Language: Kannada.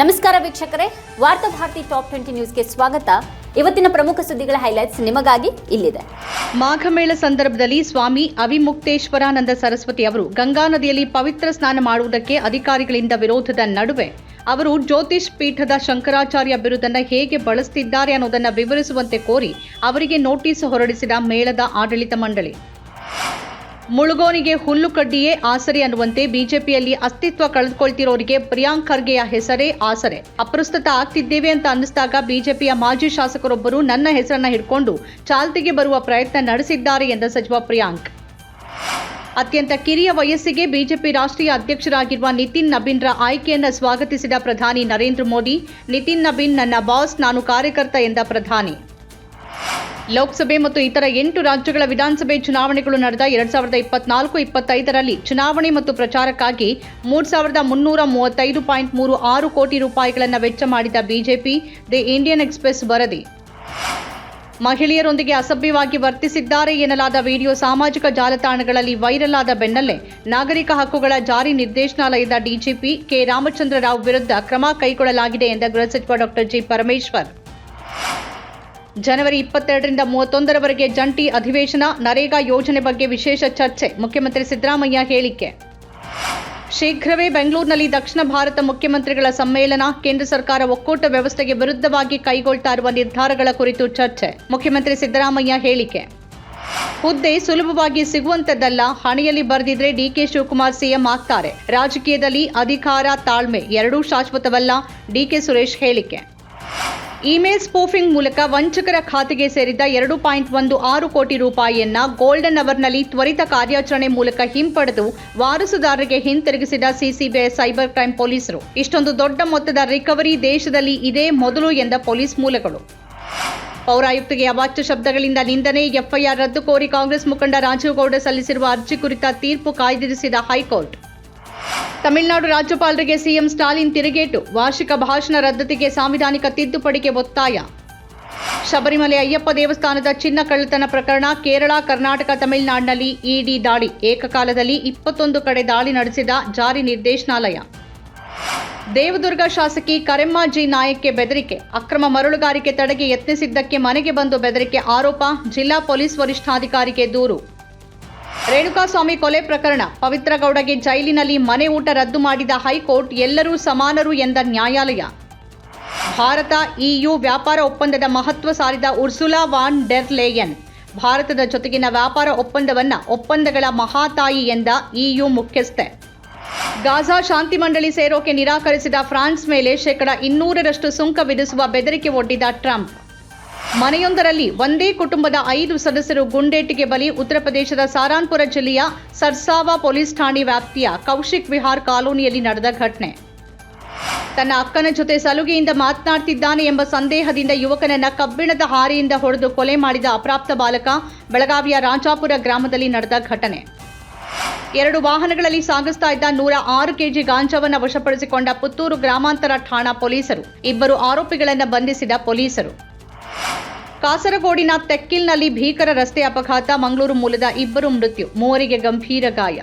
ನಮಸ್ಕಾರ ವೀಕ್ಷಕರೇ, ವಾರ್ತಾ ಭಾರತಿ ಟಾಪ್ ಟ್ವೆಂಟಿ ನ್ಯೂಸ್ಗೆ ಸ್ವಾಗತ. ಇವತ್ತಿನ ಪ್ರಮುಖ ಸುದ್ದಿಗಳ ಹೈಲೈಟ್ಸ್ ನಿಮಗಾಗಿ ಇಲ್ಲಿದೆ. ಮಾಘಮೇಳ ಸಂದರ್ಭದಲ್ಲಿ ಸ್ವಾಮಿ ಅವಿಮುಕ್ತೇಶ್ವರಾನಂದ ಸರಸ್ವತಿ ಅವರು ಗಂಗಾ ನದಿಯಲ್ಲಿ ಪವಿತ್ರ ಸ್ನಾನ ಮಾಡುವುದಕ್ಕೆ ಅಧಿಕಾರಿಗಳಿಂದ ವಿರೋಧದ ನಡುವೆ ಅವರು ಜ್ಯೋತಿಷ್ ಪೀಠದ ಶಂಕರಾಚಾರ್ಯ ಬಿರುದನ್ನು ಹೇಗೆ ಬಳಸ್ತಿದ್ದಾರೆ ಅನ್ನೋದನ್ನು ವಿವರಿಸುವಂತೆ ಕೋರಿ ಅವರಿಗೆ ನೋಟಿಸ್ ಹೊರಡಿಸಿದ ಮೇಳದ ಆಡಳಿತ ಮಂಡಳಿ. ಮುಳುಗೋನಿಗೆ ಹುಲ್ಲು ಕಡ್ಡಿಯೇ ಆಸರೆ ಅನ್ನುವಂತೆ ಬಿಜೆಪಿಯಲ್ಲಿ ಅಸ್ತಿತ್ವ ಕಳೆದುಕೊಳ್ತಿರೋರಿಗೆ ಪ್ರಿಯಾಂಕ್ ಖರ್ಗೆಯ ಹೆಸರೇ ಆಸರೆ. ಅಪ್ರಸ್ತುತ ಆಗ್ತಿದ್ದೇವೆ ಅಂತ ಅನ್ನಿಸಿದಾಗ ಬಿಜೆಪಿಯ ಮಾಜಿ ಶಾಸಕರೊಬ್ಬರು ನನ್ನ ಹೆಸರನ್ನ ಹಿಡ್ಕೊಂಡು ಚಾಲ್ತಿಗೆ ಬರುವ ಪ್ರಯತ್ನ ನಡೆಸಿದ್ದಾರೆ ಎಂದ ಸಚಿವ ಪ್ರಿಯಾಂಕ್. ಅತ್ಯಂತ ಕಿರಿಯ ವಯಸ್ಸಿಗೆ ಬಿಜೆಪಿ ರಾಷ್ಟ್ರೀಯ ಅಧ್ಯಕ್ಷರಾಗಿರುವ ನಿತಿನ್ ನಬೀನ್ರ ಆಯ್ಕೆಯನ್ನು ಸ್ವಾಗತಿಸಿದ ಪ್ರಧಾನಿ ನರೇಂದ್ರ ಮೋದಿ, ನಿತಿನ್ ನಬೀನ್ ನನ್ನ ಬಾಸ್, ನಾನು ಕಾರ್ಯಕರ್ತ ಎಂದ ಪ್ರಧಾನಿ. ಲೋಕಸಭೆ ಮತ್ತು ಇತರ ಎಂಟು ರಾಜ್ಯಗಳ ವಿಧಾನಸಭೆ ಚುನಾವಣೆಗಳು ನಡೆದ ಎರಡ್ ಸಾವಿರದ ಇಪ್ಪತ್ನಾಲ್ಕು, ಇಪ್ಪತ್ತೈದರಲ್ಲಿ ಚುನಾವಣೆ ಮತ್ತು ಪ್ರಚಾರಕ್ಕಾಗಿ ಮೂರು ಸಾವಿರದ ಮುನ್ನೂರ ಮೂವತ್ತೈದು ಪಾಯಿಂಟ್ ಮೂರು ಆರು ಕೋಟಿ ರೂಪಾಯಿಗಳನ್ನು ವೆಚ್ಚ ಮಾಡಿದ ಬಿಜೆಪಿ, ದಿ ಇಂಡಿಯನ್ ಎಕ್ಸ್ಪ್ರೆಸ್ ವರದಿ. ಮಹಿಳೆಯರೊಂದಿಗೆ ಅಸಭ್ಯವಾಗಿ ವರ್ತಿಸಿದ್ದಾರೆ ಎನ್ನಲಾದ ವಿಡಿಯೋ ಸಾಮಾಜಿಕ ಜಾಲತಾಣಗಳಲ್ಲಿ ವೈರಲ್ ಆದ ಬೆನ್ನಲ್ಲೇ ನಾಗರಿಕ ಹಕ್ಕುಗಳ ಜಾರಿ ನಿರ್ದೇಶನಾಲಯದ ಡಿಜಿಪಿ ಕೆ ರಾಮಚಂದ್ರ ರಾವ್ ವಿರುದ್ಧ ಕ್ರಮ ಕೈಗೊಳ್ಳಲಾಗಿದೆ ಎಂದ ಗೃಹ ಸಚಿವ ಡಾಕ್ಟರ್ ಜಿ ಪರಮೇಶ್ವರ್. ಜನವರಿ ಇಪ್ಪತ್ತೆರಡರಿಂದ ಮೂವತ್ತೊಂದರವರೆಗೆ ಜಂಟಿ ಅಧಿವೇಶನ ನರೇಗಾ ಯೋಜನೆ ಬಗ್ಗೆ ವಿಶೇಷ ಚರ್ಚೆ, ಮುಖ್ಯಮಂತ್ರಿ ಸಿದ್ದರಾಮಯ್ಯ ಹೇಳಿಕೆ. ಶೀಘ್ರವೇ ಬೆಂಗಳೂರಿನಲ್ಲಿ ದಕ್ಷಿಣ ಭಾರತ ಮುಖ್ಯಮಂತ್ರಿಗಳ ಸಮ್ಮೇಳನ, ಕೇಂದ್ರ ಸರ್ಕಾರ ಒಕ್ಕೂಟ ವ್ಯವಸ್ಥೆಗೆ ವಿರುದ್ಧವಾಗಿ ಕೈಗೊಳ್ತಾ ಇರುವ ನಿರ್ಧಾರಗಳ ಕುರಿತು ಚರ್ಚೆ, ಮುಖ್ಯಮಂತ್ರಿ ಸಿದ್ದರಾಮಯ್ಯ ಹೇಳಿಕೆ. ಹುದ್ದೆ ಸುಲಭವಾಗಿ ಸಿಗುವಂತದ್ದಲ್ಲ, ಹಣೆಯಲ್ಲಿ ಬರೆದಿದ್ರೆ ಡಿಕೆ ಶಿವಕುಮಾರ್ ಸಿಎಂ ಆಗ್ತಾರೆ. ರಾಜಕೀಯದಲ್ಲಿ ಅಧಿಕಾರ ತಾಳ್ಮೆ, ಎರಡೂ ಶಾಶ್ವತವಲ್ಲ, ಡಿಕೆ ಸುರೇಶ್ ಹೇಳಿಕೆ. ಇಮೇಲ್ ಸ್ಪೂಫಿಂಗ್ ಮೂಲಕ ವಂಚಕರ ಖಾತೆಗೆ ಸೇರಿದ ಎರಡು ಪಾಯಿಂಟ್ ಒಂದು ಆರು ಕೋಟಿ ರೂಪಾಯಿಯನ್ನ ಗೋಲ್ಡನ್ ಅವರ್ನಲ್ಲಿ ತ್ವರಿತ ಕಾರ್ಯಾಚರಣೆ ಮೂಲಕ ಹಿಂಪಡೆದು ವಾರಸುದಾರರಿಗೆ ಹಿಂತಿರುಗಿಸಿದ ಸಿಸಿಬಿಐ ಸೈಬರ್ ಕ್ರೈಂ ಪೊಲೀಸರು. ಇಷ್ಟೊಂದು ದೊಡ್ಡ ಮೊತ್ತದ ರಿಕವರಿ ದೇಶದಲ್ಲಿ ಇದೇ ಮೊದಲು ಎಂದ ಪೊಲೀಸ್ ಮೂಲಗಳು. ಪೌರಾಯುಕ್ತಿಗೆ ಅವಾಚ್ಯ ಶಬ್ದಗಳಿಂದ ನಿಂದನೆ, ಎಫ್ಐಆರ್ ರದ್ದು ಕೋರಿ ಕಾಂಗ್ರೆಸ್ ಮುಖಂಡ ರಾಜೀವ್ ಗೌಡ ಸಲ್ಲಿಸಿರುವ ಅರ್ಜಿ ಕುರಿತ ತೀರ್ಪು ಕಾಯ್ದಿರಿಸಿದ ಹೈಕೋರ್ಟ್. ತಮಿಳುನಾಡು ರಾಜ್ಯಪಾಲರಿಗೆ ಸಿಎಂ ಸ್ಟಾಲಿನ್ ತಿರುಗೇಟು. ವಾರ್ಷಿಕ ಭಾಷಣ ರದ್ದತಿಗೆ ಸಾಂವಿಧಾನಿಕ ತಿದ್ದುಪಡಿಗೆ ಒತ್ತಾಯ. ಶಬರಿಮಲೆ ಅಯ್ಯಪ್ಪ ದೇವಸ್ಥಾನದ ಚಿನ್ನ ಕಳ್ಳತನ ಪ್ರಕರಣ ಕೇರಳ, ಕರ್ನಾಟಕ, ತಮಿಳುನಾಡಿನಲ್ಲಿ ಇಡಿ ದಾಳಿ. ಏಕಕಾಲದಲ್ಲಿ ಇಪ್ಪತ್ತೊಂದು ಕಡೆ ದಾಳಿ ನಡೆಸಿದ ಜಾರಿ ನಿರ್ದೇಶನಾಲಯ. ದೇವದುರ್ಗ ಶಾಸಕಿ ಕರೆಮ್ಮಾಜಿ ನಾಯಕ್ಗೆ ಬೆದರಿಕೆ. ಅಕ್ರಮ ಮರಳುಗಾರಿಕೆ ತಡೆಗೆ ಯತ್ನಿಸಿದ್ದಕ್ಕೆ ಮನೆಗೆ ಬಂದು ಬೆದರಿಕೆ ಆರೋಪ. ಜಿಲ್ಲಾ ಪೊಲೀಸ್ ವರಿಷ್ಠಾಧಿಕಾರಿಗೆ ದೂರು. ರೇಣುಕಾಸ್ವಾಮಿ ಕೊಲೆ ಪ್ರಕರಣ. ಪವಿತ್ರ ಗೌಡಗೆ ಜೈಲಿನಲ್ಲಿ ಮನೆ ಊಟ ರದ್ದು ಮಾಡಿದ ಹೈಕೋರ್ಟ್ ಎಲ್ಲರೂ ಸಮಾನರು ಎಂದ ನ್ಯಾಯಾಲಯ. ಭಾರತ ಇಯು ವ್ಯಾಪಾರ ಒಪ್ಪಂದದ ಮಹತ್ವ ಸಾರಿದ ಉರ್ಸುಲಾ ವಾನ್ ಡೆರ್ ಲೇಯನ್. ಭಾರತದ ಜೊತೆಗಿನ ವ್ಯಾಪಾರ ಒಪ್ಪಂದವನ್ನ ಒಪ್ಪಂದಗಳ ಮಹಾತಾಯಿ ಎಂದ ಇಯು ಮುಖ್ಯಸ್ಥೆ. ಗಾಜಾ ಶಾಂತಿ ಮಂಡಳಿ ಸೇರೋಕೆ ನಿರಾಕರಿಸಿದ ಫ್ರಾನ್ಸ್ ಮೇಲೆ ಶೇಕಡ ಇನ್ನೂರರಷ್ಟು ಸುಂಕ ವಿಧಿಸುವ ಬೆದರಿಕೆ ಒಡ್ಡಿದ ಟ್ರಂಪ್. ಮನೆಯೊಂದರಲ್ಲಿ ಒಂದೇ ಕುಟುಂಬದ ಐದು ಸದಸ್ಯರು ಗುಂಡೇಟಿಗೆ ಬಲಿ, ಉತ್ತರ ಪ್ರದೇಶದ ಸಾರಾನ್ಪುರ ಜಿಲ್ಲೆಯ ಸರ್ಸಾವಾ ಪೊಲೀಸ್ ಠಾಣೆ ವ್ಯಾಪ್ತಿಯ ಕೌಶಿಕ್ ವಿಹಾರ್ ಕಾಲೋನಿಯಲ್ಲಿ ನಡೆದ ಘಟನೆ. ತನ್ನ ಅಕ್ಕನ ಜೊತೆ ಸಲುಗೆಯಿಂದ ಮಾತನಾಡ್ತಿದ್ದಾನೆ ಎಂಬ ಸಂದೇಹದಿಂದ ಯುವಕನನ್ನ ಕಬ್ಬಿಣದ ಹಾರೆಯಿಂದ ಹೊಡೆದು ಕೊಲೆ ಮಾಡಿದ ಅಪ್ರಾಪ್ತ ಬಾಲಕ ಬೆಳಗಾವಿಯ ರಾಜಾಪುರ ಗ್ರಾಮದಲ್ಲಿ ನಡೆದ ಘಟನೆ. ಎರಡು ವಾಹನಗಳಲ್ಲಿ ಸಾಗಿಸ್ತಾ ಇದ್ದ ನೂರ ಆರು ಕೆಜಿ ಗಾಂಜಾವನ್ನು ವಶಪಡಿಸಿಕೊಂಡ ಪುತ್ತೂರು ಗ್ರಾಮಾಂತರ ಠಾಣಾ ಪೊಲೀಸರು. ಇಬ್ಬರು ಆರೋಪಿಗಳನ್ನು ಬಂಧಿಸಿದ ಪೊಲೀಸರು. ಕಾಸರಗೋಡಿನ ತೆಕ್ಕಿಲ್ನಲ್ಲಿ ಭೀಕರ ರಸ್ತೆ ಅಪಘಾತ. ಮಂಗಳೂರು ಮೂಲದ ಇಬ್ಬರು ಮೃತ್ಯು. ಮೂವರಿಗೆ ಗಂಭೀರ ಗಾಯ.